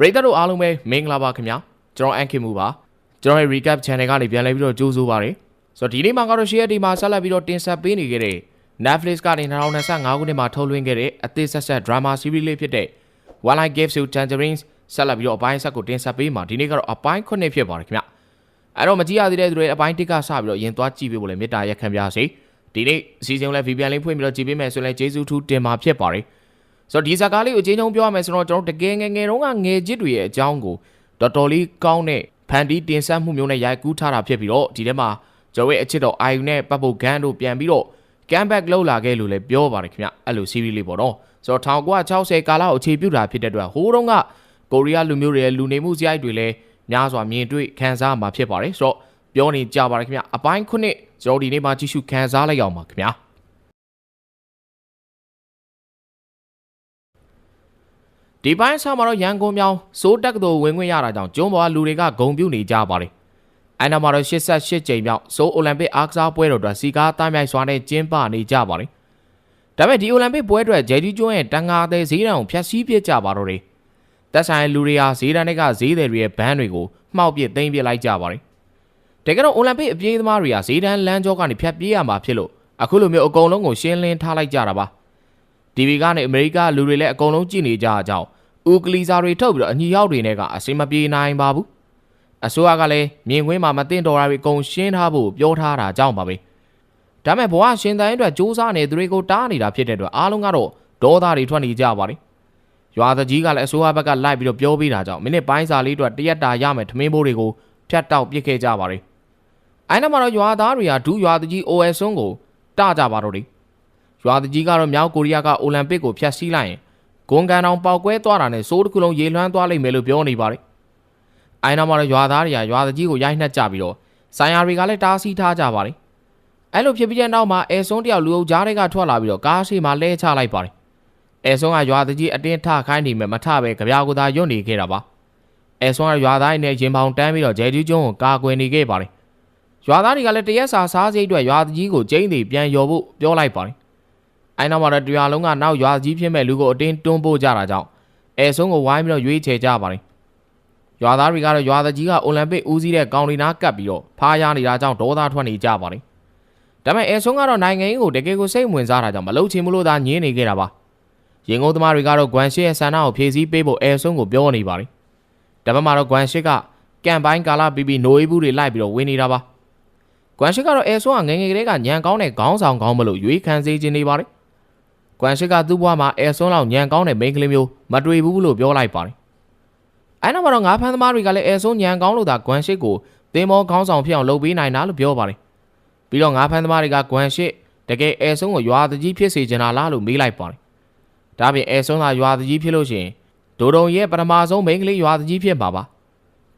ပရိသတ်တို့အားလုံးပဲမင်္ဂလာပါခင်ဗျာကျွန်တော်အန်ခင်မူပါကျွန်တော်ရဲ့ recap channel ကနေပြန်လည်ပြီးတော့ကြိုးဆိုပါရစေဆိုတော့ဒီနေ့မှာကတော့ share ဒီမှာဆက်လက်ပြီးတော့တင်ဆက်ပေးနေခဲ့တဲ့ Netflix ကနေ2025ခုနှစ်မှာထုတ်လွှင့်ခဲ့တဲ့အသစ်ဆက်ဆက် drama series လေးဖြစ်တဲ့ One Life Gives You Tangerines ဆက်လက်ပြီးတော့အပိုင်းဆက်ကိုတင်ဆက်ပေးမှာဒီနေ့ကတော့အပိုင်း9ဖြစ်ပါတယ်ခင်ဗျအဲ့တော့မကြည့်ရသေးတဲ့သူတွေအပိုင်း1ကစပြီးတော့ရင်သွားကြည့်ပေးဖို့လည်းမေတ္တာရက်ခံပါစေဒီနေ့အစီအစဉ်ကိုလည်း VPN လေးဖွင့်ပြီးတော့ကြည့်ပေးမယ်ဆိုရင်လည်းကျေးဇူးထူးတင်ပါဖြစ်ပါတယ် ဆိုတော့ဒီဇာတ်ကားလေးကိုအချင်းချင်းပြောရမယ်ဆိုတော့ကျွန်တော်တကယ်ငယ်ငယ်တုန်းကငယ်ချစ်တွေရဲ့အကြောင်းကိုတော်တော်လေးကောင်းတဲ့ဖန်တီးတင်ဆက်မှုမျိုးနဲ့ရိုက်ကူးထားတာဖြစ်ပြီးတော့ဒီထဲမှာကျွန်တော်ရဲ့အချစ်တော်အာယူနဲ့ပတ်ဖို့ဂန်းတို့ပြန်ပြီးတော့ can back လောက်လာခဲ့လို့လည်းပြောပါတယ်ခင်ဗျအဲ့လို series လေးပေါ့နော်ဆိုတော့1960ကာလကိုအခြေပြုတာဖြစ်တဲ့အတွက်ဟိုးတုန်းကကိုရီးယားလူမျိုးတွေရဲ့လူနေမှုစရိုက်တွေလည်းများစွာမြင်တွေ့ခံစားမှာဖြစ်ပါတယ်ဆိုတော့ပြောနေကြပါတယ်ခင်ဗျအပိုင်းခုနှစ်ကျွန်တော်ဒီနေ့မှာကြည့်ရှုခံစားလိုက်အောင်ပါခင်ဗျာ ဒီပိုင်းဆောင်းမှာတော့ရန်ကုန်မြောင်စိုးတက်ကတော်ဝင်ခွင့်ရတာကြောင့်ကျွန်းပေါ်လူတွေကဂုံပြုတ်နေကြပါတယ်။အဲနောက်မှာတော့88ကြိမ်မြောက်စိုးအိုလံပစ်အားကစားပွဲတော်အတွက်စီကားတိုင်းမြိုက်စွာနဲ့ကျင်းပနေကြပါတယ်။ဒါပေမဲ့ဒီအိုလံပစ်ပွဲအတွက်ဂျယ်ဂျီကျွန်းရဲ့တန်ငါတဲ့ဈေးတန်းကိုဖျက်ဆီးပစ်ကြပါတော့တယ်။သက်ဆိုင်လူတွေဟာဈေးတန်းတွေကဈေးတွေရဲ့ဘန်းတွေကိုမှောက်ပစ်သိမ်းပစ်လိုက်ကြပါတယ်။တကယ်တော့အိုလံပစ်အပြေးသမားတွေကဈေးတန်းလမ်းကြောကနေဖျက်ပြေးရမှာဖြစ်လို့အခုလိုမျိုးအကုန်လုံးကိုရှင်းလင်းထားလိုက်ကြတာပါ။ TV ကနေအမေရိကလူတွေလည်းအကုန်လုံးကြည့်နေကြကြအောင်ဦးကလီစာတွေထုတ်ပြီးတော့အညီရောက်တွေနဲ့ကအစင်မပြေနိုင်ပါဘူးအစိုးရကလည်းမြင်ကွင်းမှာမတင်တော်တာတွေအကုန်ရှင်းထားဖို့ပြောထားတာကြောင့်ပါပဲဒါမဲ့ဘဝရှင်တန်အတွက်စူးစမ်းနေသူတွေကိုတားနေတာဖြစ်တဲ့အတွက်အားလုံးကတော့ဒေါသတွေထွက်နေကြပါတယ်ရွာသားကြီးကလည်းအစိုးရဘက်ကလိုက်ပြီးတော့ပြောပေးတာကြောင့်မိနစ်ပိုင်းစာလေးအတွက်တရက်တာရမယ်ထမင်းဘိုးတွေကိုဖြတ်တောက်ပစ်ခဲ့ကြပါတယ်အဲနောက်မှာတော့ရွာသားတွေကဒူးရွာသားကြီး OS ဆွန်းကိုတကြပါတော့တယ် ရွာသားကြီးကတော့မြောက်ကိုရီးယားကအိုလံပစ်ကိုဖျက်ဆီးလိုက်ရင်ဂွန်ကန်အောင်ပောက်ကွဲသွားတာနဲ့စိုးတစ်ခုလုံးရေလွှမ်းသွားလိမ့်မယ်လို့ပြောနေပါတယ်။အိုင်နာမှာတော့ရွာသားတွေကရွာသားကြီးကိုရိုက်နှက်ကြပြီးတော့ဆိုင်ယာတွေကလည်းတားဆီးထားကြပါတယ်။အဲ့လိုဖြစ်ပြီးတဲ့နောက်မှာအဲဆွန်းတယောက်လူအုပ်ကြားတွေကထွက်လာပြီးတော့ကားရှိမှလဲချလိုက်ပါတယ်။အဲဆွန်းကရွာသားကြီးအတင်းထခိုင်းနေမယ်မထပဲကြပြာကိုသာယွတ်နေခဲ့တာပါ။အဲဆွန်းကရွာသားတွေနဲ့ရင်ပေါင်တန်းပြီးတော့ဂျယ်ဂျူးကျွန်းကိုကာကွယ်နေခဲ့ပါတယ်။ရွာသားတွေကလည်းတရက်စာစားစိတ်အတွက်ရွာသားကြီးကိုကျင်းတီပြန်ယော်ဖို့ပြောလိုက်ပါတယ် အဲနောက်မှာတော့တရားလုံးကနောက်ရွာကြီးဖြစ်မဲ့လူကိုအတင်းတွန်းပို့ကြတာကြောင့်အဲဆုံးကိုဝိုင်းပြီးတော့ရွေးချယ်ကြပါတယ်ရွာသားတွေကတော့ရွာသားကြီးကအိုလံပစ်ဦးစီးတဲ့ကောင်လီနာကပ်ပြီးတော့ဖားရနေတာကြောင့်ဒေါသထွက်နေကြပါတယ်ဒါပေမဲ့အဲဆုံးကတော့နိုင်ငံရေးကိုတကယ်ကိုစိတ်ဝင်စားတာကြောင့်မလုပ်ချင်ဘူးလို့သာညင်းနေခဲ့တာပါရင်ကုန်သမားတွေကတော့ဂွမ်ရှစ်ရဲ့ဆန္ဒကိုဖြည့်ဆည်းပေးဖို့အဲဆုံးကိုပြောနေပါတယ်ဒါပေမဲ့တော့ဂွမ်ရှစ်ကကမ်ပိုင်းကာလာပြီးပြီးနိုအေးဘူးတွေလိုက်ပြီးတော့ဝင်နေတာပါဂွမ်ရှစ်ကတော့အဲဆုံးကငငယ်ကလေးကညံကောင်းတဲ့ခေါင်းဆောင်ကောင်းမလို့ရွေးခံစေခြင်းနေပါတယ် ကွမ်ရှစ်ကသူ့ဘဝမှာအဲဆွန်းလောက်ညံကောင်းတဲ့မိန်းကလေးမျိုးမတွေ့ဘူးလို့ပြောလိုက်ပါတယ်။အဲနောက်မှာတော့ငါးဖမ်းသမားတွေကလည်းအဲဆွန်းညံကောင်းလို့သာကွမ်ရှစ်ကိုသင်္ဘောခေါင်းဆောင်ဖြစ်အောင်လုပ်ပေးနိုင်တာလို့ပြောပါတယ်။ပြီးတော့ငါးဖမ်းသမားတွေကကွမ်ရှစ်တကယ်အဲဆွန်းကိုရွာတကြီးဖြစ်စေချင်တာလားလို့မေးလိုက်ပါတယ်။ဒါပြင်အဲဆွန်းကရွာတကြီးဖြစ်လို့ရှိရင်ဒိုဒုံရဲ့ပထမဆုံးမိန်းကလေးရွာတကြီးဖြစ်ပါပါ။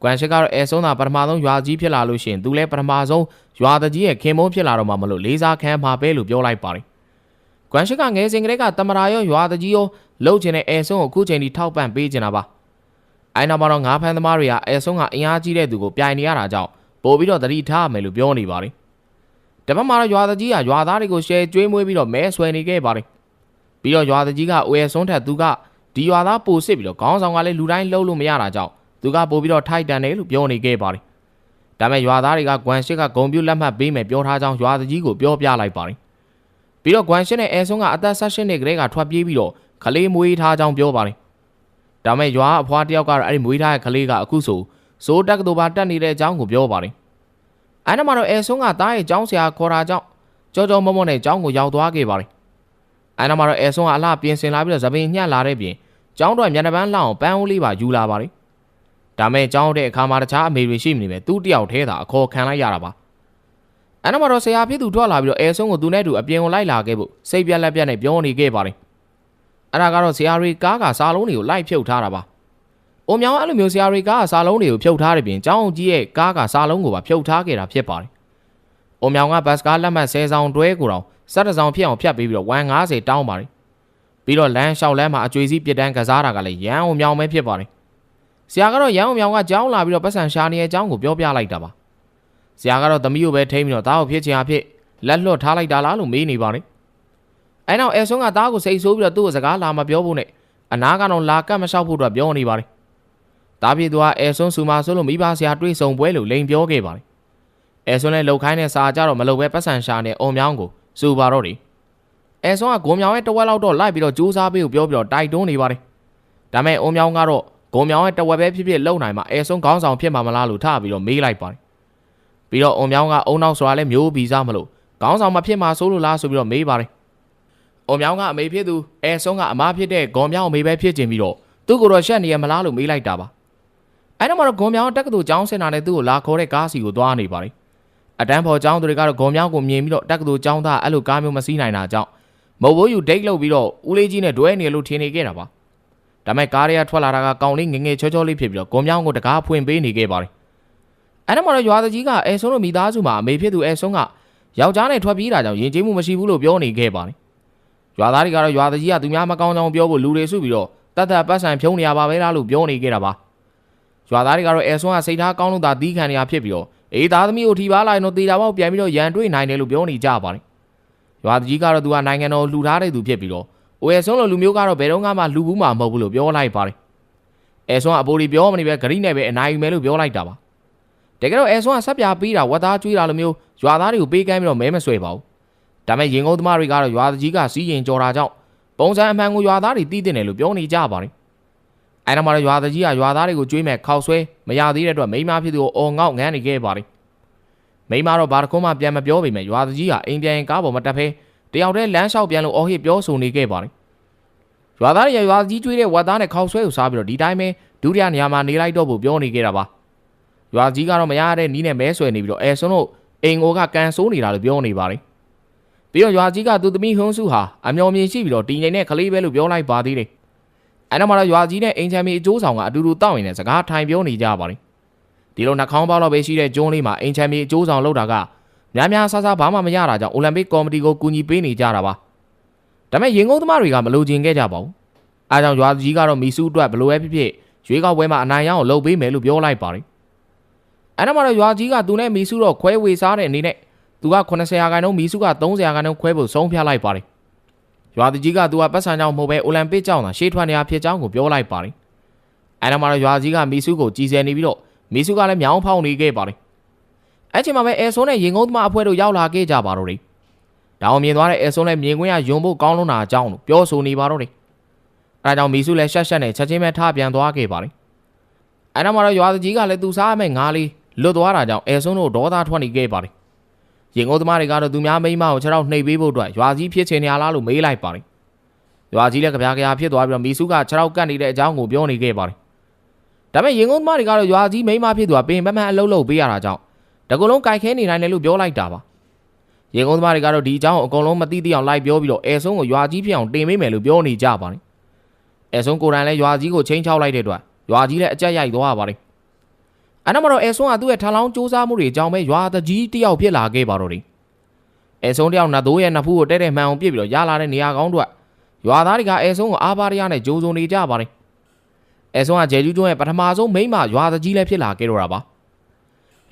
ကွမ်ရှစ်ကတော့အဲဆွန်းသာပထမဆုံးရွာကြီးဖြစ်လာလို့ရှိရင်သူလည်းပထမဆုံးရွာတကြီးရဲ့ခင်မုန်းဖြစ်လာတော့မှမလို့လေးစားခံမှာပဲလို့ပြောလိုက်ပါတယ် ကွမ်ရှစ်ကငယ်စဉ်ကလေးကတမရာရောရွာတကြီးရောလှုပ်ချင်တဲ့အဲဆုံးကိုအခုချိန်ထိထောက်ပံ့ပေးချင်တာပါအဲနောက်မှာတော့ငါးဖမ်းသမားတွေကအဲဆုံးကအင်အားကြီးတဲ့သူကိုပြိုင်နေရတာကြောင့်ပို့ပြီးတော့တတိထားမယ်လို့ပြောနေပါတယ်တပတ်မှာတော့ရွာတကြီးကရွာသားတွေကိုရှယ်ကျွေးမွေးပြီးတော့မဲဆွဲနေခဲ့ပါတယ်ပြီးတော့ရွာတကြီးကအိုရဲဆုံးထက်သူကဒီရွာသားပိုစစ်ပြီးတော့ခေါင်းဆောင်ကလည်းလူတိုင်းလှုပ်လို့မရတာကြောင့်သူကပို့ပြီးတော့ထိုက်တန်တယ်လို့ပြောနေခဲ့ပါတယ်ဒါပေမဲ့ရွာသားတွေကဂွမ်ရှစ်ကဂုံပြူလက်မှတ်ပေးမယ်ပြောထားကြောင်းရွာတကြီးကိုပြောပြလိုက်ပါတယ် ပြီးတော့ဂွမ်ရှင်းနဲ့အဲဆွန်းကအသက်ဆက်ရှင်တဲ့ကလေးကထွက်ပြေးပြီးတော့ခလေးမွေးထားကြောင်းပြောပါတယ်။ဒါမဲ့ရွာအဖွားတယောက်ကတော့အဲ့ဒီမွေးထားတဲ့ကလေးကအခုဆိုစိုးတက်ကတူပါတက်နေတဲ့အကြောင်းကိုပြောပါတယ်။အဲ့နောက်မှာတော့အဲဆွန်းကတားရဲ့ကျောင်းဆရာခေါ်တာကြောင့်ကြောကြောမမောနဲ့ကျောင်းကိုရောက်သွားခဲ့ပါတယ်။အဲ့နောက်မှာတော့အဲဆွန်းကအလှပြင်ဆင်လာပြီးတော့သပင်ညှက်လာတဲ့ပြင်ကျောင်းတော်မျက်နှာပန်းလှအောင်ပန်းဦးလေးပါယူလာပါတယ်။ဒါမဲ့ကျောင်းတဲ့အခါမှာတခြားအမေတွေရှိမနေပဲသူ့တယောက်တည်းသာအခေါ်ခံလိုက်ရတာပါ။ အဲ့တော့မှတော့ဆရာဖြစ်သူထွက်လာပြီးတော့အဲဆုံးကိုသူနဲ့တူအပြင်ကိုလိုက်လာခဲ့ဖို့စိတ်ပြက်လက်ပြက်နဲ့ပြောနေခဲ့ပါတယ်အဲ့ဒါကတော့ဆရာတွေကားကစာလုံးတွေကိုလိုက်ဖြုတ်ထားတာပါ။အိုမြောင်အဲ့လိုမျိုးဆရာတွေကားကစာလုံးတွေကိုဖြုတ်ထားတဲ့ပြင်ကျောင်းကြီးရဲ့ကားကစာလုံးကိုပါဖြုတ်ထားခဲ့တာဖြစ်ပါတယ်။အိုမြောင်ကဘတ်စကားလက်မှတ်10ဆောင်တွဲကိုတော့စက်တဆောင်ဖြစ်အောင်ဖြတ်ပေးပြီးတော့150တောင်းပါတယ်။ပြီးတော့လမ်းလျှောက်လမ်းမှာအကျွေးစီးပြစ်တန်းကစားတာကလည်းရန်အိုမြောင်ပဲဖြစ်ပါတယ်။ဆရာကတော့ရန်အိုမြောင်ကကျောင်းလာပြီးတော့ပတ်စံရှာနေတဲ့အကြောင်းကိုပြောပြလိုက်တာပါ။ ဇာကတော့သမီးကိုပဲထိမ့်ပြီးတော့တားကိုဖြစ်ချင်အဖြစ်လက်လွတ်ထားလိုက်တာလားလို့မေးနေပါတယ်အဲနောက်အဲဆွန်းကတားကိုစိတ်ဆိုးပြီးတော့သူ့ကိုစကားလာမပြောဖို့နဲ့အနာကတော့လာကတ်မလျှောက်ဖို့တော့ပြောနေပါတယ်တားပြေသူကအဲဆွန်းစူမာဆိုလို့မိဘဆရာတွေးဆုံပွဲလို့လိန်ပြောခဲ့ပါတယ်အဲဆွန်းလည်းလှုပ်ခိုင်းတဲ့စာကြတော့မလှုပ်ပဲပတ်စံရှာနေအုံမြောင်းကိုစူပါတော့တယ်အဲဆွန်းကဂုံမြောင်ရဲ့တဝက်လောက်တော့လိုက်ပြီးတော့ကြိုးစားပေးကိုပြောပြီးတော့တိုက်တွန်းနေပါတယ်ဒါမဲ့အုံမြောင်းကတော့ဂုံမြောင်ရဲ့တဝက်ပဲဖြစ်ဖြစ်လုံနိုင်မှာအဲဆွန်းခေါင်းဆောင်ဖြစ်မှာမလားလို့ထပြီးတော့မေးလိုက်ပါတယ် ပြီးတော့အုံမြောင်းကအုံနောက်ဆိုတာလည်းမျိုးဗီဇမလို့ခေါင်းဆောင်မဖြစ်မှာဆိုလို့လားဆိုပြီးတော့မေးပါတယ်အုံမြောင်းကအမေဖြစ်သူအဲဆွန်းကအမားဖြစ်တဲ့ဂုံမြောင်းအမေပဲဖြစ်ကျင်ပြီးတော့သူ့ကိုယ်တော့ရှက်နေရမလားလို့မေးလိုက်တာပါအဲ့တော့မှတော့ဂွန်မြောင်းတက္ကသိုလ်ကျောင်းစင်တာနဲ့သူ့ကိုလာခေါ်တဲ့ကားစီကိုသွားနေပါလေအတန်းဖော်ကျောင်းသူတွေကတော့ဂွန်မြောင်းကိုမြင်ပြီးတော့တက္ကသိုလ်ကျောင်းသားအဲ့လိုကားမျိုးမစီးနိုင်တာကြောင့်မဟုတ်ဘူးယူဒိတ်လုပ်ပြီးတော့ဦးလေးကြီးနဲ့တွဲနေလို့ထင်နေခဲ့တာပါဒါမဲ့ကားတွေကထွက်လာတာကကောင်းလေးငငယ်ချောချောလေးဖြစ်ပြီးတော့ဂွန်မြောင်းကိုတကားဖွင့်ပေးနေခဲ့ပါလေ အဲ့တော့မှတော့ရွာသူကြီးကအဲဆုံးတို့မိသားစုမှာအမေဖြစ်သူအဲဆုံးကယောက်ျားနဲ့ထွက်ပြေးတာကြောင့်ယဉ်ကျေးမှုမရှိဘူးလို့ပြောနေခဲ့ပါလေရွာသားတွေကတော့ရွာသူကြီးကသူများမကောင်းကြောင်ပြောဖို့လူတွေစုပြီးတော့တတ်တတ်ပတ်စံဖြုံးနေရပါပဲလားလို့ပြောနေခဲ့တာပါရွာသားတွေကတော့အဲဆွမ်းကစိတ်ထားကောင်းလို့သာတီးခံနေရဖြစ်ပြီးတော့အေးသားသမီးကိုထိပါလိုက်တော့တေတာပေါက်ပြန်ပြီးတော့ရန်တွေးနိုင်တယ်လို့ပြောနေကြပါတယ်။ရွာကြီးကတော့သူကနိုင်ငံတော်လှူထားတဲ့သူဖြစ်ပြီးတော့အိုအဲဆွမ်းလိုလူမျိုးကတော့ဘယ်တော့မှလှူဘူးမှာမဟုတ်ဘူးလို့ပြောလိုက်ပါတယ်။အဲဆွမ်းအပိုးဒီပြောမနေပဲဂရိနဲ့ပဲအနိုင်ယူမယ်လို့ပြောလိုက်တာပါ။ တကယ်တော့အဲဆွမ်းကဆက်ပြပေးတာဝတ်သားကျွေးတာလိုမျိုးရွာသားတွေကိုပေးကမ်းပြီးတော့မဲမဆွဲပါဘူး။ဒါပေမဲ့ရင်ကုန်သမားတွေကတော့ရွာကြီးကစီးရင်ကြော်တာကြောင့်ပုံစံအမှန်ကိုရွာသားတွေသိတဲ့တယ်လို့ပြောနေကြပါတယ်။အဲ့တော့မှရွာသားကြီးကရွာသားတွေကိုကြွေးမဲ့ခောက်ဆွဲမရသေးတဲ့အတွက်မိန်းမဖြစ်သူကိုအော်ငေါက်ငန်းနေခဲ့ပါတယ်။မိန်းမတော့ဘာတခုမှပြန်မပြောပေမဲ့ရွာသားကြီးကအိမ်ပြန်ရင်ကားပေါ်မှာတက်ဖဲတယောက်တည်းလမ်းလျှောက်ပြန်လို့အော်ဟစ်ပြောဆိုနေခဲ့ပါတယ်။ရွာသားတွေရွာကြီးကြွေးတဲ့ဝတ်သားနဲ့ခောက်ဆွဲကိုစားပြီးတော့ဒီတိုင်းပဲဒုတိယနေရာမှာနေလိုက်တော့ဖို့ပြောနေခဲ့တာပါ။ ရွာကြီးကတော့မရတဲ့နီးနဲ့မဲဆွဲနေပြီးတော့အဲဆွန်းတို့အိမ်ကိုကကန်ဆိုးနေတာလို့ပြောနေပါတယ်။ပြီးတော့ရွာကြီးကသူသမီးဟွန်းစုဟာအမျော်မြင်ရှိပြီးတော့တည်ငြိမ်တဲ့ကလေးပဲလို့ပြောလိုက်ပါသေးတယ်။အဲ့တော့မှတော့ရွာကြီးနဲ့အိမ်ချမ်းမီအကျိုးဆောင်ကအတူတူတောက်ရင်လည်းစကားထိုင်ပြောနေကြပါတယ်။ဒီလိုနှာခေါင်းပေါက်တော့ပဲရှိတဲ့ကျွန်းလေးမှာအိမ်ချမ်းမီအကျိုးဆောင်လောက်တာကများများဆဆဘာမှမရတာကြောင့်အိုလံပစ်ကော်မတီကိုကူညီပေးနေကြတာပါ။ဒါပေမဲ့ရင်ကုန်သမားတွေကမလိုချင်ခဲ့ကြပါဘူး။အားကြောင့်ရွာကြီးကတော့မီစုအတွက်ဘလို့ပဲဖြစ်ဖြစ်ရွေးကောက်ပွဲမှာအနိုင်ရအောင်လုပ်ပေးမယ်လို့ပြောလိုက်ပါတယ်။ အဲ့တော့မှတော့ရွာကြီးကသူနဲ့မီစုတော့ခွဲဝေစားတဲ့အနေနဲ့သူက80ရာခိုင်နှုန်းမီစုက30ရာခိုင်နှုန်းခွဲဖို့ဆုံးဖြတ်လိုက်ပါတယ်။ရွာကြီးကသူကပတ်စံကြောင့်မဟုတ်ပဲအိုလံပစ်ကြောင့်သာရှေ့ထွက်နေရဖြစ်ကြောင်းကိုပြောလိုက်ပါတယ်။အဲ့တော့မှတော့ရွာကြီးကမီစုကိုကြည်စဲနေပြီးတော့မီစုကလည်းမြောင်းဖောက်နေခဲ့ပါတယ်။အဲ့ချိန်မှာပဲအဲဆွန်းနဲ့ရင်ကုန်းသမားအဖွဲ့တို့ရောက်လာခဲ့ကြပါတော့တယ်။ဒါအောင်မြင်သွားတဲ့အဲဆွန်းနဲ့မြင်ကွင်းကယုံဖို့ကောင်းလွန်းတာအကြောင်းလို့ပြောဆိုနေပါတော့တယ်။အဲဒါကြောင့်မီစုလည်းရှက်ရှက်နဲ့ချက်ချင်းပဲထားပြန်သွားခဲ့ပါတယ်။အဲ့တော့မှတော့ရွာကြီးကလည်းသူစားမဲ့ငါးလေး လွတ်သွားတာကြောင့်အဲဆွန်းတို့ဒေါသထွက်နေခဲ့ပါတယ်။ရင်ကုန်းသမားတွေကတော့သူများမိန်းမကိုခြေထောက်နှိပ်ပေးဖို့အတွက်ရွာကြီးဖြစ်ချင်နေရလားလို့မေးလိုက်ပါတယ်။ရွာကြီးလည်းကြပြားကြပြားဖြစ်သွားပြီးတော့မီစုကခြေထောက်ကတ်နေတဲ့အကြောင်းကိုပြောနေခဲ့ပါတယ်။ဒါပေမဲ့ရင်ကုန်းသမားတွေကတော့ရွာကြီးမိန်းမဖြစ်သူကပင်ပန်းပန်းအလုပ်လုပ်ပေးရတာကြောင့်တကူလုံးကြိုက်ခဲနေနိုင်တယ်လို့ပြောလိုက်တာပါ။ရင်ကုန်းသမားတွေကတော့ဒီအကြောင်းကိုအကုန်လုံးမသိသိအောင်လိုက်ပြောပြီးတော့အဲဆုံးကိုရွာကြီးဖြစ်အောင်တင်ပေးမယ်လို့ပြောနေကြပါတယ်။အဲဆုံးကိုယ်တိုင်လည်းရွာကြီးကိုချင်းချောက်လိုက်တဲ့အတွက်ရွာကြီးလည်းအကြက်ရိုက်သွားပါတယ်။ အဲ့တော့မှတော့အဲဆုံးကသူ့ရဲ့ထလောင်းစူးစမ်းမှုတွေအကြောင်းပဲရွာတကြီးတယောက်ဖြစ်လာခဲ့ပါတော့တယ်။အဲဆုံးတယောက်နတ်သိုးရဲ့နဖူးကိုတဲ့တဲ့မှန်အောင်ပြစ်ပြီးတော့ရလာတဲ့နေရာကောင်းတို့ရွာသားတွေကအဲဆုံးကိုအားပါရရနဲ့ဂျိုးစုံနေကြပါတယ်။အဲဆုံးကဂျယ်ကျူးကျွန်းရဲ့ပထမဆုံးမိန်းမရွာတကြီးလည်းဖြစ်လာခဲ့တော့တာပါ။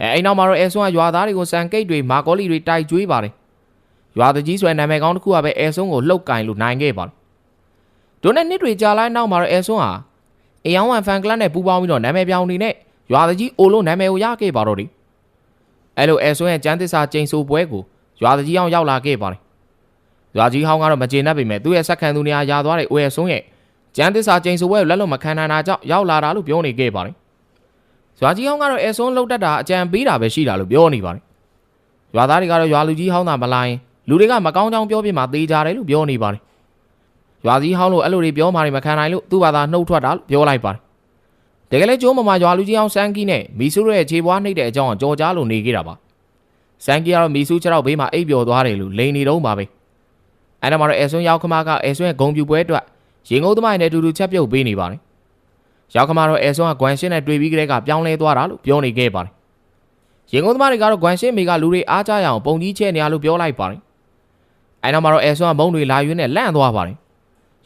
အဲအိမ်နောက်မှာတော့အဲဆွမ်းကရွာသားတွေကိုစံကိတ်တွေမာကောလီတွေတိုက်ကျွေးပါတယ်ရွာတကြီးဆိုတဲ့နာမည်ကောင်းတစ်ခုကပဲအဲဆွမ်းကိုလှုပ်ကင်လို့နိုင်ခဲ့ပါတယ်ဒိုနဲ့နှစ်တွေကြာလိုက်နောက်မှာတော့အဲဆွမ်းဟာအယောင်ဝမ်ဖန်ကလပ်နဲ့ပူးပေါင်းပြီးတော့နာမည်ပြောင်းနေနဲ့ ရွာတကြီးအိုလို့နာမည်ကိုရခဲ့ပါတော့တယ်အဲလိုအဲဆွမ်းရဲ့ကျန်းသစ္စာကျိန်ဆိုပွဲကိုရွာတကြီးအောင်ရောက်လာခဲ့ပါတယ်ရွာကြီးဟောင်းကတော့မကျေနပ်ပေမဲ့သူ့ရဲ့ဆက်ခံသူနေရာယာသွားတဲ့အိုရဲ့ဆွမ်းရဲ့ကျန်းသစ္စာကျိန်ဆိုပွဲကိုလက်လုံးမခံနိုင်တာကြောင့်ရောက်လာတာလို့ပြောနေခဲ့ပါတယ်ရွာကြီးဟောင်းကတော့အဲဆွန်းလှုပ်တတ်တာအကြံပေးတာပဲရှိတာလို့ပြောနေပါတယ်။ရွာသားတွေကတော့ရွာလူကြီးဟောင်းသာမလာရင်လူတွေကမကောင်းကြောင်ပြောပြမှာသေးကြတယ်လို့ပြောနေပါတယ်။ရွာကြီးဟောင်းလို့အဲ့လိုတွေပြောမှနေမခံနိုင်လို့သူ့ဘာသာနှုတ်ထွက်တာလို့ပြောလိုက်ပါတယ်။ တကယ်လဲကျိုးမမရွာလူကြီးဟောင်းစန်းကီနဲ့မီဆူရဲ့ခြေပွားနှိပ်တဲ့အကြောင်းကြော်ကြားလို့နေခဲ့တာပါ။စန်းကီကတော့မီဆူခြေထောက်ဘေးမှာအိပ်ပျော်သွားတယ်လို့လိန်နေတော့ပါပဲ။အဲ့ဒါမှတော့အဲဆွန်းရောက်ခမကအဲဆွန်းရဲ့ဂုံပြူပွဲအတွက်ရင်ငုံသမိုင်းနဲ့အတူတူချက်ပြုတ်ပေးနေပါတယ်ရောက်ခမတော့အဲဆွမ်းကဂွမ်ရှင်းနဲ့တွေ့ပြီးကလေးကပြောင်းလဲသွားတာလို့ပြောနေခဲ့ပါတယ်။ရင်ကုန်သမားတွေကတော့ဂွမ်ရှင်းမိကလူတွေအားကြရအောင်ပုံကြီးချဲ့နေရလို့ပြောလိုက်ပါတယ်။အဲနောက်မှာတော့အဲဆွမ်းကမုံတွေလာရွေးနဲ့လန့်သွားပါတယ်။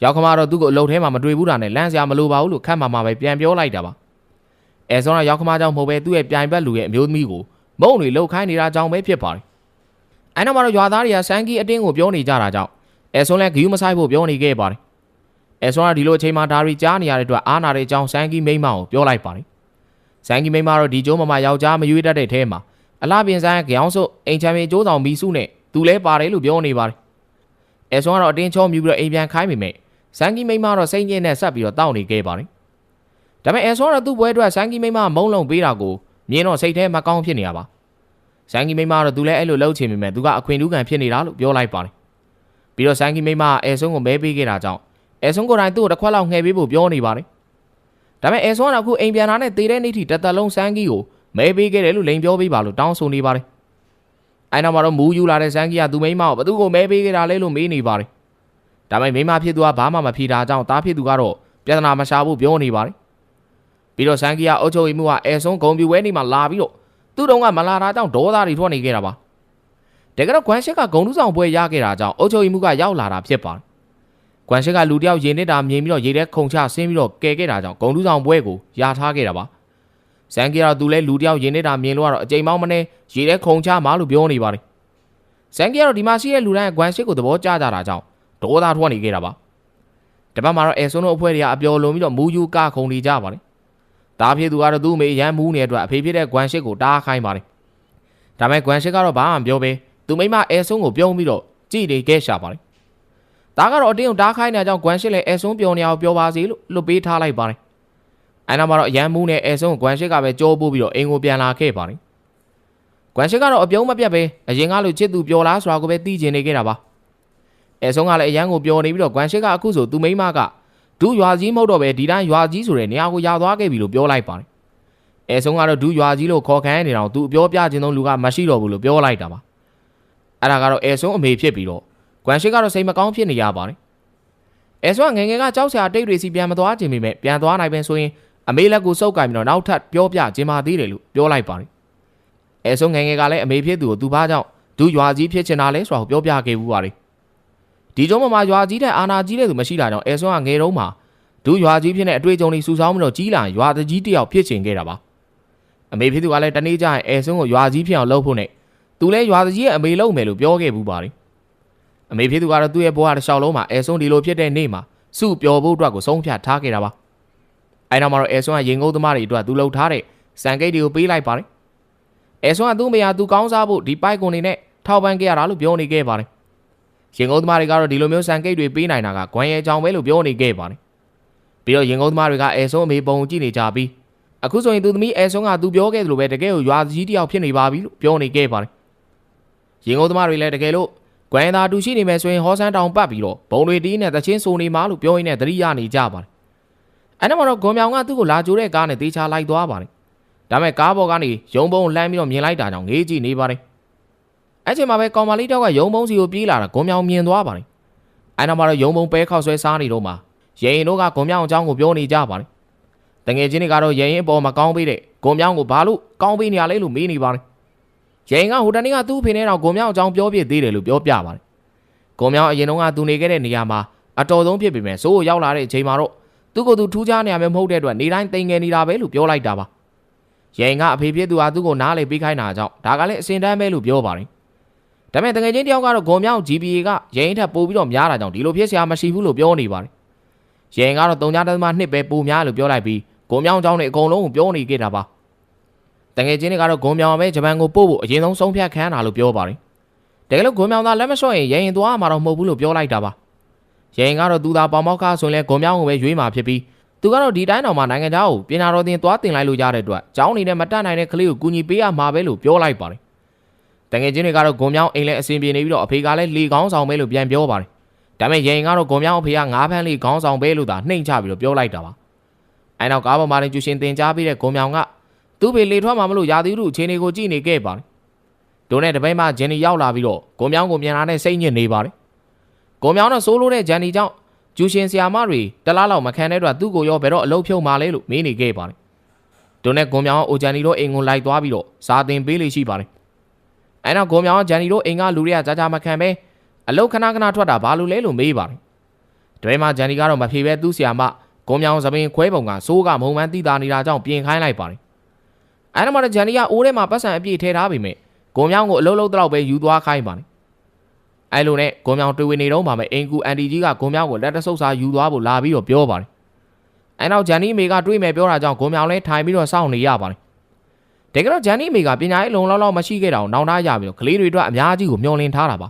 ရောက်ခမတော့သူ့ကိုအလုပ်ထဲမှာမတွေ့ဘူးတာနဲ့လန့်စရာမလိုပါဘူးလို့ခတ်မှမှပဲပြန်ပြောလိုက်တာပါ။အဲဆွမ်းကရောက်ခမကြောင့်မဟုတ်ပဲသူ့ရဲ့ပြိုင်ဘက်လူရဲ့အမျိုးသမီးကိုမုံတွေလှုပ်ခိုင်းနေတာကြောင့်ပဲဖြစ်ပါတယ်။အဲနောက်မှာတော့ရွာသားတွေကစန်းကီအတင်းကိုပြောနေကြတာကြောင့်အဲဆွမ်းလည်းဂယူးမဆိုင်ဖို့ပြောနေခဲ့ပါတယ်အဲဆွမ်းကဒီလိုအချိန်မှာဒါရီကြားနေရတဲ့အတွက်အားနာတဲ့အကြောင်းစန်ကီမိမ့်မကိုပြောလိုက်ပါတယ်။ဇန်ကီမိန်းမတော့ဒီကျိုးမမယောက်ျားမရွေးတတ်တဲ့ထဲမှာအလားပင်ဆိုင်ကြောင်စုအိမ်ချမ်းမြေကျိုးဆောင်မီစုနဲ့သူလဲပါတယ်လို့ပြောနေပါတယ်။အဲဆွမ်းကတော့အတင်းချောမြူပြီးတော့အိမ်ပြန်ခိုင်းမိမယ်။ ဇန်ကီမိန်းမတော့စိတ်ညစ်နဲ့ဆက်ပြီးတော့တောက်နေခဲ့ပါတယ်။ဒါပေမဲ့အဲဆွမ်းကတော့သူ့ဘွဲအတွက်ဇန်ကီမိန်းမမုံလုံးပေးတာကိုမြင်တော့စိတ်ထဲမကောင်းဖြစ်နေရပါ။ဇန်ကီမိန်းမကတော့သူလည်းအဲ့လိုလှုပ်ချင်ပေမဲ့သူကအခွင့်အူးခံဖြစ်နေတာလို့ပြောလိုက်ပါတယ်။ပြီးတော့ဇန်ကီမိန်းမကအဲဆွမ်းကိုမဲပေးခဲ့တာကြောင့်အဲဆွမ်းကိုယ်တိုင်သူ့ကိုတစ်ခွက်လောက်ငှဲပေးဖို့ပြောနေပါတယ်။ဒါပေမဲ့အဲဆွမ်းကအခုအိမ်ပြန်လာတဲ့တေတဲ့နေ့ထိတသက်လုံးဇန်ကီကိုမဲပေးခဲ့တယ်လို့လိန်ပြောပေးပါလို့တောင်းဆိုနေပါတယ်။အဲနောက်မှာတော့မူးယူလာတဲ့ဇန်ကီကသူမိန်းမကိုဘသူ့ကိုမဲပေးခဲ့တာလဲလို့မေးနေပါတယ်။ ဒါပေမဲ့မိန်းမဖြစ်သူကဘာမှမဖြေတာကြောင့်တားဖြစ်သူကတော့ပြဿနာမရှာဘူးပြောနေပါတယ်။ပြီးတော့ဇန်ကီကအုတ်ချုပ်ရီမှုကအဲဆွမ်းဂုံပြူဝဲနေမှာလာပြီးတော့သူ့တုံးကမလာတာကြောင့်ဒေါသတွေထွက်နေခဲ့တာပါ။တကယ်တော့ဂွမ်ရှစ်ကဂုံတူးဆောင်ပွဲရခဲ့တာကြောင့်အုတ်ချုပ်ရီမှုကရောက်လာတာဖြစ်ပါတယ်။ဂွမ်ရှစ်ကလူတယောက်ရင်နေတာမြင်ပြီးတော့ရေထဲခုန်ချဆင်းပြီးတော့ကယ်ခဲ့တာကြောင့်ဂုံတူးဆောင်ပွဲကိုယာထားခဲ့တာပါ။ဇန်ကီကတော့သူလဲလူတယောက်ရင်နေတာမြင်လို့ကတော့အကြိမ်မောင်းမနေရေထဲခုန်ချမှာလို့ပြောနေပါတယ်။ဇန်ကီကတော့ဒီမှာရှိတဲ့လူတိုင်းကဂွမ်ရှစ်ကိုသဘောကျကြတာကြောင့် ဒေါသထွက်နေခဲ့တာပါ။တပတ်မှာတော့အဲဆွန်းတို့အဖွဲ့တွေကအပျော်လွန်ပြီးတော့မူယူကခုန်နေကြပါတယ်။ဒါဖြစ်သူကတော့သူ့အမေရမ်းမူးနေတဲ့အတွက်အဖေဖြစ်တဲ့ဂွမ်ရှစ်ကိုတားခိုင်းပါတယ်။ဒါပေမဲ့ဂွမ်ရှစ်ကတော့ဘာမှမပြောဘဲသူမိမအဲဆွန်းကိုပြုံးပြီးတော့ကြည်နေခဲ့ရှာပါတယ်။ဒါကတော့အတင်းကိုတားခိုင်းတဲ့ကြောင့်ဂွမ်ရှစ်လည်းအဲဆွန်းပြောနေအောင်ပြောပါစေလို့လွတ်ပေးထားလိုက်ပါတယ်။အဲနောက်မှာတော့အရန်မူးနဲ့အဲဆွန်းကိုဂွမ်ရှစ်ကပဲကြောပိုးပြီးတော့အိမ်ကိုပြန်လာခဲ့ပါတယ်။ဂွမ်ရှစ်ကတော့အပြုံးမပြတ်ပဲအရင်ကလိုချစ်သူပြောလားဆိုတာကိုပဲသိကျင်နေခဲ့တာပါ။ အဲဆွန်းကလည်းအရန်ကိုပြောနေပြီးတော့ဂွမ်ရှစ်ကအခုဆိုသူမိမကဒူးရွာကြီးမဟုတ်တော့ပဲဒီတိုင်းရွာကြီးဆိုတဲ့နေရာကိုရောက်သွားခဲ့ပြီလို့ပြောလိုက်ပါတယ်။အဲဆုံးကတော့ဒူးရွာကြီးလို့ခေါ်ခိုင်းနေတော့သူအပြောပြခြင်းသုံးလူကမရှိတော့ဘူးလို့ပြောလိုက်တာပါ။အဲ့ဒါကတော့အဲဆုံးအမေဖြစ်ပြီးတော့ဂွမ်ရှိကတော့စိတ်မကောင်းဖြစ်နေရပါတယ်။အဲဆုံးကငယ်ငယ်ကကြောက်စရာတိတ်တွေစီပြန်မသွားခြင်းပေမဲ့ပြန်သွားနိုင်ပင်ဆိုရင်အမေလက်ကိုစုပ်ကင်ပြီးတော့နောက်ထပ်ပြောပြခြင်းပါသေးတယ်လို့ပြောလိုက်ပါတယ်။အဲဆုံးငယ်ငယ်ကလည်းအမေဖြစ်သူကိုသူဘာကြောင့်ဒူးရွာကြီးဖြစ်ချင်တာလဲဆိုတာကိုပြောပြခဲ့ဘူးပါတယ်။ ဒီကျုံးမှာရွာကြီးတဲ့အာနာကြီးတဲ့သူမရှိတာကြောင့်အဲဆုံးကငယ်တုန်းမှာဒူးရွာကြီးဖြစ်တဲ့အတွေ့အကြုံတွေစူဆောင်းပြီးတော့ကြီးလာရွာတကြီးတယောက်ဖြစ်ချင်ခဲ့တာပါအမေဖြစ်သူကလည်းတနေ့ကျရင်အဲဆုံးကိုရွာကြီးဖြစ်အောင်လုပ်ဖို့နဲ့သူလည်းရွာတကြီးရဲ့အမေလုပ်မယ်လို့ပြောခဲ့ဘူးပါတယ်အမေဖြစ်သူကတော့သူ့ရဲ့ဘဝတစ်လျှောက်လုံးမှာအဲဆုံးဒီလိုဖြစ်တဲ့နေ့မှာစုပျော်ဖို့အတွက်ကိုဆုံးဖြတ်ထားခဲ့တာပါအဲနောက်မှာတော့အဲဆုံးကရင်ငုံသမားတွေအတွက်သူလှုပ်ထားတဲ့စံကိတ်တွေကိုပေးလိုက်ပါတယ်အဲဆုံးကသူ့မယာသူကောင်းစားဖို့ဒီပိုက်ကွန်နေနဲ့ထောက်ပံ့ခဲ့ရတာလို့ပြောနေခဲ့ပါတယ် ရင်ငုံသမားတွေကတော့ဒီလိုမျိုးစံကိတ်တွေပေးနိုင်တာကဂွမ်ရဲအကြောင်းပဲလို့ပြောနေခဲ့ပါတယ်ပြီးတော့ရင်ကုန်းသမားတွေကအဲဆုံးအမေပုံကြည့်နေကြပြီးအခုဆိုရင်သူသမီးအဲဆုံးကသူပြောခဲ့သလိုပဲတကယ်ကိုရွာကြီးတယောက်ဖြစ်နေပါပြီလို့ပြောနေခဲ့ပါတယ်ရင်ကုန်းသမားတွေလည်းတကယ်လို့ဂွမ်သာတူရှိနေမယ်ဆိုရင်ဟောဆန်းတောင်ပတ်ပြီးတော့ဘုံတွေတီးနဲ့တချင်းဆိုနေမှာလို့ပြောရင်းနဲ့သတိရနေကြပါတယ်အဲ့နောက်မှာတော့ဂွန်မြောင်ကသူ့ကိုလာကြိုးတဲ့ကားနဲ့တေးချလိုက်သွားပါတယ်ဒါမဲ့ကားပေါ်ကနေရုံဘုံလှမ်းပြီးတော့မြင်လိုက်တာကြောင့်ငေးကြည့်နေပါတယ် အဲ့ချိန်မှာပဲကောင်မလေးတောက်ကရုံဘုံစီကိုပြေးလာတာဂွန်မြောင်မြင်သွားပါတယ်အဲ့နောက်မှာတော့ရုံဘုံပဲခောက်ဆွဲစားနေတော့မှာရဲရင်တို့ကဂုံမြောင်အကြောင်းကိုပြောနေကြပါတယ်။တငယ်ချင်းတွေကတော့ရဲရင်အပေါ်မှာကောင်းပေးတဲ့ဂုံမြောင်ကိုဘာလို့ကောင်းပေးနေရလဲလို့မေးနေပါတယ်။ရဲရင်ကဟိုတနေ့ကသူ့ဖေနဲ့တော့ဂုံမြောင်အကြောင်းပြောပြသေးတယ်လို့ပြောပြပါတယ်။ဂုံမြောင်အရင်တုန်းကသူနေခဲ့တဲ့နေရာမှာအတော်ဆုံးဖြစ်ပေမဲ့စိုးကိုရောက်လာတဲ့အချိန်မှာတော့သူ့ကိုယ်သူထူးခြားနေရမယ်မဟုတ်တဲ့အတွက်နေတိုင်းတိမ်ငယ်နေတာပဲလို့ပြောလိုက်တာပါ။ရဲရင်ကအဖေဖြစ်သူဟာသူ့ကိုနားလေပေးခိုင်းတာကြောင့်ဒါကလည်းအစင်တန်းပဲလို့ပြောပါတယ်။ ဒါပေမဲ့တကယ်ချင်းတယောက်ကတော့ဂုံမြောက် GPA ကရင်ထက်ပိုပြီးတော့များတာကြောင့်ဒီလိုဖြစ်စရာမရှိဘူးလို့ပြောနေပါတယ်။ရင်ကတော့3.2ပဲပိုများလို့ပြောလိုက်ပြီးဂုံမြောက်အကြောင်းတွေအကုန်လုံးကိုပြောနေခဲ့တာပါ။တကယ်ချင်းတွေကတော့ဂုံမြောက်ပဲဂျပန်ကိုပို့ဖို့အရင်ဆုံးဆုံးဖြတ်ခံရတာလို့ပြောပါတယ်။တကယ်လို့ဂုံမြောက်သားလက်မလျှော့ရင်ရင်သွားမှာတော့မဟုတ်ဘူးလို့ပြောလိုက်တာပါ။ရင်ကတော့သူသာပေါမောက်ခဆိုရင်လဲဂုံမြောက်ကိုပဲရွေးမှာဖြစ်ပြီးသူကတော့ဒီတိုင်းတော်မှာနိုင်ငံသားကိုပြင်နာတော်တင်သွားတင်လိုက်လို့ရတဲ့အတွက်ကျောင်းအနေနဲ့မတတ်နိုင်တဲ့ကလေးကိုကူညီပေးရမှာပဲလို့ပြောလိုက်ပါတယ် တငယ်ချင်းတွေကတော့ဂုံမြောင်းအိမ်လဲအဆင်ပြေနေပြီးတော့အဖေကလည်းလေကောင်းဆောင်ပဲလို့ပြန်ပြောပါတယ်ဒါပေမဲ့ရင်ကတော့ဂုံမြောင်းအဖေကငါးဖန်းလေးခေါင်းဆောင်ပဲလို့သာနှိမ့်ချပြီးတော့ပြောလိုက်တာပါအဲနောက်ကားပေါ်မှာလည်းကျူရှင်တင်ကြားပေးတဲ့ဂုံမြောင်းကသူ့ဖေလေထွက်မှာမလို့ရာသီဥတုအခြေအနေကိုကြည့်နေခဲ့ပါတယ်ဒိုနဲ့တပိတ်မှဂျန်နီရောက်လာပြီးတော့ဂုံမြောင်းကိုမြန်လာတဲ့စိတ်ညစ်နေပါတယ်ဂုံမြောင်းတော့စိုးလို့တဲ့ဂျန်နီကြောင့်ကျူရှင်ဆီယာမတွေတလားလောက်မခံတဲ့အတွက်သူ့ကိုရောဘယ်တော့အလုပ်ဖြုတ်มาလဲလို့မေးနေခဲ့ပါတယ်ဒိုနဲ့ဂုံမြောင်းအိုဂျန်နီတို့အိမ်ကိုလိုက်သွားပြီးတော့စာတင်ပေးလေရှိပါတယ် အဲနောက်ဂုံမြောင်းဂျန်နီတို့အိမ်ကလူတွေကကြာကြာမခံပဲအလုတ်ခဏခဏထွက်တာဘာလို့လဲလို့မေးပါတယ်တပည့်မဂျန်ဒီကတော့မဖြေပဲသူ့ဆီယာမကုန်းမြောင်သပင်ခွဲပုံကစိုးကမုံမှန်းတိတာနေတာကြောင့်ပြင်ခိုင်းလိုက်ပါတယ်အဲ့ဒါမှဂျန်ဒီကအိုးထဲမှာပတ်စံအပြည့်ထည့်ထားပေမဲ့ကုန်းမြောင်ကိုအလုံးလုံးတော့ပဲယူသွားခိုင်းပါတယ်အဲ့လိုနဲ့ကုန်းမြောင်တွေ့ဝင်နေတော့မှပဲအင်ကူအန်တီကြီးကကုန်းမြောင်ကိုလက်တဆုပ်စာယူသွားဖို့လာပြီးတော့ပြောပါတယ်အဲနောက်ဂျန်နီအမေကတွေးမယ်ပြောတာကြောင့်ဂွန်မြောင်လဲထိုင်ပြီးတော့စောင့်နေရပါတယ် တကယ်တော့ဂျန်နီအမေကပညာရေးလုံလောက်လောက်မရှိခဲ့တာကိုနောင်တရပြီးတော့ကလေးတွေအတွက်အများကြီးကိုမျှော်လင့်ထားတာပါ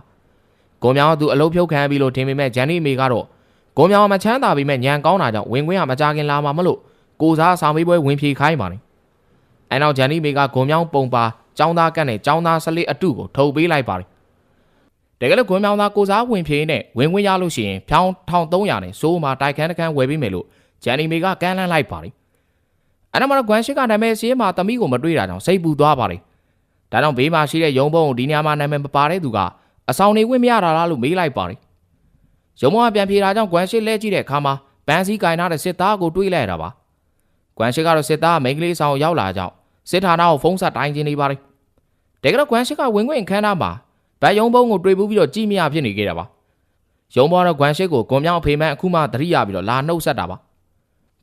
ဂွန်မြောင်ကသူအလုပ်ဖြုတ်ခံပြီးလို့ထင်ပေမဲ့ဂျန်နီအမေကတော့ဂွန်မြောင်ကမချမ်းသာပေမဲ့ညံကောင်းတာကြောင့်ဝင်ခွင့်ကမကြခင်လာမှာမလို့ကိုစားဆောင်ပေးပွဲဝင်ဖြေခိုင်းပါတယ်အဲနောက်ဂျန်နီအမေကဂွန်မြောင်ပုံပါចောင်းသားကတ်နဲ့ចောင်းသားဆလေးအတုကိုထုတ်ပေးလိုက်ပါတယ်တကယ်လို့ဂွန်မြောင်သားကိုစားဝင်ဖြေနဲ့ဝင်ခွင့်ရလို့ရှိရင်ဖြောင်း1300နဲ့စိုးမှာတိုက်ခန်းတစ်ခန်းဝယ်ပေးမယ်လို့ဂျန်နီမီကကမ်းလှမ်းလိုက်ပါတယ် အဲ့ဒါမှတော့ဂွမ်ရှစ်ကနာမည်စီးမှာတမိကိုမတွေ့တာကြောင့်စိတ်ပူသွားပါတယ်ဒါကြောင့်ဘေးမှာရှိတဲ့ရုံဘုံကိုဒီနေရာမှာနာမည်မပါတဲ့သူကအဆောင်နေဝင်မရတာလားလို့မေးလိုက်ပါတယ်ရုံဘုံကပြန်ဖြေတာကြောင့်ဂွမ်ရှစ်လဲကြည့်တဲ့အခါမှာပန်းစည်းကင်ထားတဲ့စစ်သားကိုတွေးလိုက်ရတာပါဂွမ်ရှစ်ကတော့စစ်သားမိန်းကလေးဆောင်ရောက်လာကြောင်းစစ်ဌာနကိုဖုန်းဆက်တိုင်းချင်းနေပါတယ်တကယ်တော့ဂွမ်ရှစ်ကဝင်ခွင့်ခန်းသားမှာဗတ်ယုံဘုံကိုတွေ့ပူးပြီးတော့ကြည်မရဖြစ်နေခဲ့တာပါ။ယုံဘောကတော့ဂွမ်ရှစ်ကိုဂွန်မြောင်းအဖေမန်းအခုမှသတိရပြီးတော့လာနှုတ်ဆက်တာပါ။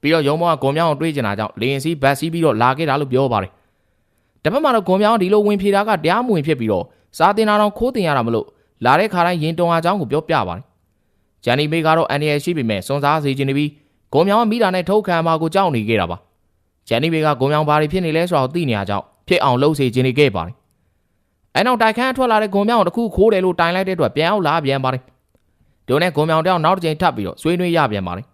ပြီးတော့ယုံဘောကဂွန်မြောင်းကိုတွေးကျင်တာကြောင့်လေရင်စီးဘတ်စီးပြီးတော့လာခဲ့တာလို့ပြောပါတယ်။တစ်ဖက်မှာတော့ဂွန်မြောင်းဒီလိုဝင်ဖြေတာကတရားမဝင်ဖြစ်ပြီးတော့စားတင်တာတော့ခိုးတင်ရတာမလို့လာတဲ့ခါတိုင်းရင်တုံအားကြောင်းကိုပြောပြပါတယ်။ဂျန်နီမေကတော့အန်ရီရှိပေမဲ့စွန်စားစေခြင်းနေပြီးဂွန်မြောင်းကမိတာနဲ့ထုတ်ခံမှာကိုကြောက်နေခဲ့တာပါ။ဂျန်နီမေကဂွန်မြောင်းဘာတွေဖြစ်နေလဲဆိုတော့သိနေရကြောင်းဖြစ်အောင်လှုပ်စေခြင်းနေခဲ့ပါတယ်။အဲနောက်တိုက်ခန်းထွက်လာတဲ့ဂွန်မြောင်းကိုတစ်ခုခိုးတယ်လို့တိုင်လိုက်တဲ့အတွက်ပြန်အောင်လာပြန်ပါတယ်။ဒုနဲ့ဂွန်မြောင်းတောင်နောက်တစ်ချိန်ထပ်ပြီးတော့ဆွေးနွေးရပြန်ပါတယ်။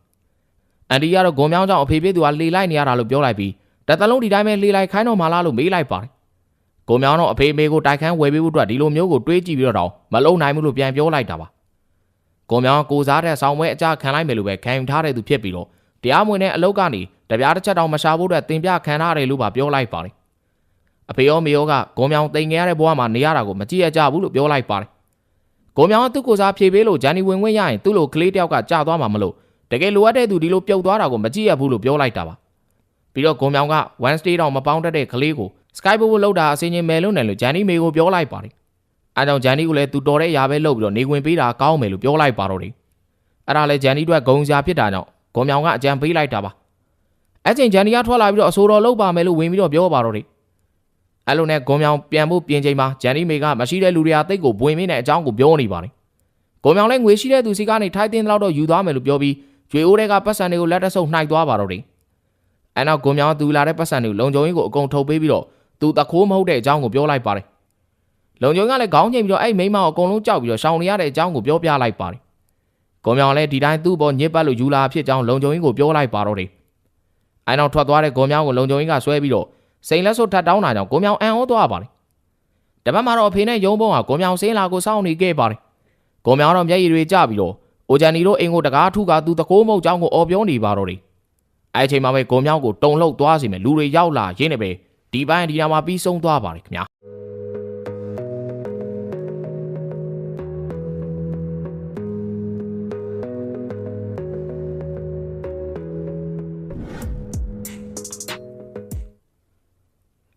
အန်ဒီကတော့ဂွန်မြောင်းကြောင့်အဖေပြေသူကလေလိုက်နေရတာလို့ပြောလိုက်ပြီးတသက်လုံးဒီတိုင်းပဲလေလိုက်ခိုင်းတော့မှလားလို့မေးလိုက်ပါတယ်။ဂွန်မြောင်းတော့အဖေမေကိုတိုက်ခန်းဝယ်ပေးဖို့အတွက်ဒီလိုမျိုးကိုတွေးကြည့်ပြီးတော့မလုံနိုင်ဘူးလို့ပြန်ပြောလိုက်တာပါ။ဂွန်မြောင်းကကိုစားတဲ့ဆောင်းပွဲအကြခံလိုက်မယ်လို့ပဲခံယူထားတဲ့သူဖြစ်ပြီးတော့တရားမဝင်တဲ့အလုပ်ကနေတပြားတစ်ချက်တောင်မရှာဖို့အတွက်တင်ပြခံထားတယ်လို့ပါပြောလိုက်ပါတယ်။အဖေရောမေရောကဂုံမြောင်တိမ်ငယ်ရတဲ့ဘဝမှာနေရတာကိုမကြည့်ရကြဘူးလို့ပြောလိုက်ပါတယ်။ဂုံမြောင်ကသူ့ကိုယ်စားဖြေပေးလို့ဂျန်နီဝင်ဝင်ရရင်သူ့လိုကလေးတယောက်ကကြာသွားမှာမလို့ တကယ်လိုအပ်တဲ့သူဒီလိုပြုတ်သွားတာကိုမကြည့်ရဘူးလို့ပြောလိုက်တာပါ။ပြီးတော့ဂုံမြောင်က Wednesday တောင်မပေါင်းတတ်တဲ့ကလေးကို Skype ဘို့လောက်တာအစင်းချင်းမယ်လို့နယ်လို့ဂျန်နီမေကိုပြောလိုက်ပါတယ်။အဲကြောင့်ဂျန်နီကလည်းသူတော်တဲ့ຢာပဲလုပ်ပြီးတော့နေဝင်ပေးတာကောင်းမယ်လို့ပြောလိုက်ပါတော့တယ်။အဲ့ဒါလည်းဂျန်နီတို့ကဂုံစရာဖြစ်တာကြောင့်ဂုံမြောင်ကအကြံပေးလိုက်တာပါ။အဲ့ချိန်ဂျန်နီကထွက်လာပြီးတော့အဆိုတော်လုပ်ပါမယ်လို့ဝင်ပြီးတော့ပြောပါတော့တယ်။အဲ့လိုနဲ့ဂုံမြောင်ပြန်ဖို့ပြင်ချိန်မှာဂျန်နီမေကမရှိတဲ့လူတွေကတိတ်ကိုဘွင်မင်းတဲ့အကြောင်းကိုပြောနေပါတယ်။ဂုံမြောင်လည်းငွေရှိတဲ့သူစီကနေထိုက်တင်တော့တော့ယူသွားမယ်လို့ပြောပြီး ကျွေအိုးတွေကပတ်စံတွေကိုလက်တဆုပ်နှိုက်သွားပါတော့တယ်။အဲ့နောက်ဂုံမြောင်ကသူလာတဲ့ပတ်စံတွေကိုလုံခြုံရေးကိုအကုန်ထုတ်ပေးပြီးတော့သူတခိုးမဟုတ်တဲ့အကြောင်းကိုပြောလိုက်ပါတယ်။လုံခြုံရေးကလည်းခေါင်းချိန်ပြီးတော့အဲ့မိန်းမကိုအကုန်လုံးကြောက်ပြီးတော့ရှောင်နေရတဲ့အကြောင်းကိုပြောပြလိုက်ပါတယ်။ဂုံမြောင်လည်းဒီတိုင်းသူ့ဘောညစ်ပတ်လို့ယူလာဖြစ်ကြောင်းလုံခြုံရေးကိုပြောလိုက်ပါတော့တယ်။အဲ့နောက်ထွက်သွားတဲ့ဂုံမြောင်ကိုလုံခြုံရေးကဆွဲပြီးတော့စိန်လက်စွပ်ထပ်တောင်းတာကြောင့်ကိုမြောင်အံ့ဩသွားပါတယ်။တပတ်မှာတော့အဖေနဲ့ရုံးပုံးကကိုမြောင်စင်းလာကိုစောင့်နေခဲ့ပါတယ်။ကိုမြောင်တော့မျက်ရည်တွေကျပြီးတော့ အိုဂျန်နီတို့အိမ်ကိုတကားထုကသူတကိုးမုတ်ချောင်းကိုအော်ပြောနေပါတော့တယ်။အဲအချိန်မှာပဲကိုမြောင်ကိုတုံလှုပ်သွားစီမယ်လူတွေရောက်လာရင်းနေပဲဒီပိုင်းဒီနာမှာပြီးဆုံးသွားပါတယ်ခင်ဗျာ။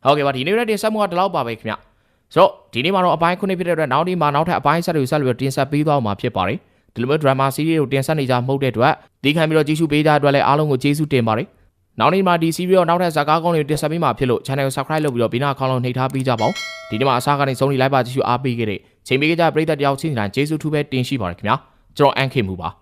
ဟုတ်ကဲ့ပါဒီနေ့ရက်တင်ဆက်မှုကဒီလောက်ပါပဲခင်ဗျ။ဆိုတော့ဒီနေ့မှာတော့အပိုင်းခုနှစ်ဖြစ်တဲ့အတွက်နောက်ဒီမှာနောက်ထပ်အပိုင်းဆက်တွေဆက်ပြီးတော့တင်ဆက်ပေးသွားမှာဖြစ်ပါတယ်။ ဒီလိုမျိုး drama series ကိုတင်ဆက်နေကြမဟုတ်တဲ့အတွက်ဒီခံပြီးတော့ကြည့်ရှုပေးကြတဲ့အတွက်လည်းအားလုံးကိုကျေးဇူးတင်ပါတယ်။နောက်နေ့မှာဒီ series ကိုနောက်ထပ်ဇာတ်ကားကောင်းတွေတင်ဆက်ပေးမှာဖြစ်လို့ channel ကို subscribe လုပ်ပြီးတော့ဘေးနားခေါင်းလုံးနှိပ်ထားပေးကြပါဦး။ဒီနေ့မှာအစားကနေဆုံးနေလိုက်ပါကြည့်ရှုအားပေးခဲ့တဲ့ချိန်ပေးကြတဲ့ပရိသတ်တယောက်ချင်းစီတိုင်းကျေးဇူးထူးပဲတင်ရှိပါတယ်ခင်ဗျာ။ကျွန်တော်အန်ခေမှုပါ။